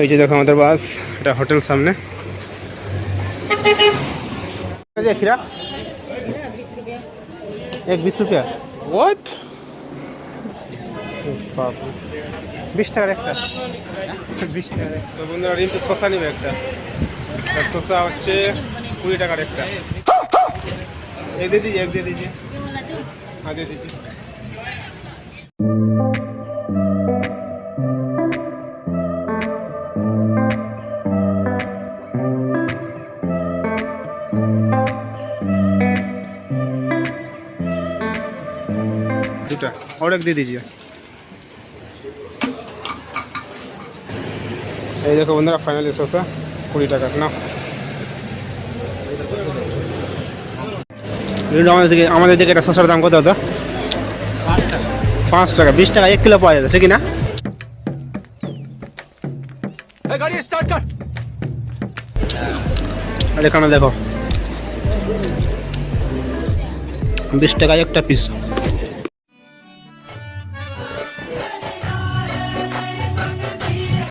এই যে দেখো আমাদের বাস এটা হোটেল সামনে এই যে खीरा एक बीस रुपया What? বাপ বিশ টাকার একটা বিশ টাকার একটা তো বন্ধুরা রিম্পু শশা নিবে একটা আর শশা হচ্ছে কুড়ি টাকার একটা এক দিয়ে দিজিয়ে এক দিয়ে দিজিয়ে হ্যাঁ দিয়ে দিজিয়ে দুটা और एक दे दीजिए এই দেখো বন্ধুরা ফাইনালি শসা কুড়ি টাকা না রিন্টু, আমাদের দিকে আমাদের দিকে এটা শসার দাম কত হতো পাঁচ টাকা বিশ টাকা এক কিলো পাওয়া যেত ঠিক না গাড়ি স্টার্ট কর আর এখানে দেখো বিশ টাকা একটা পিস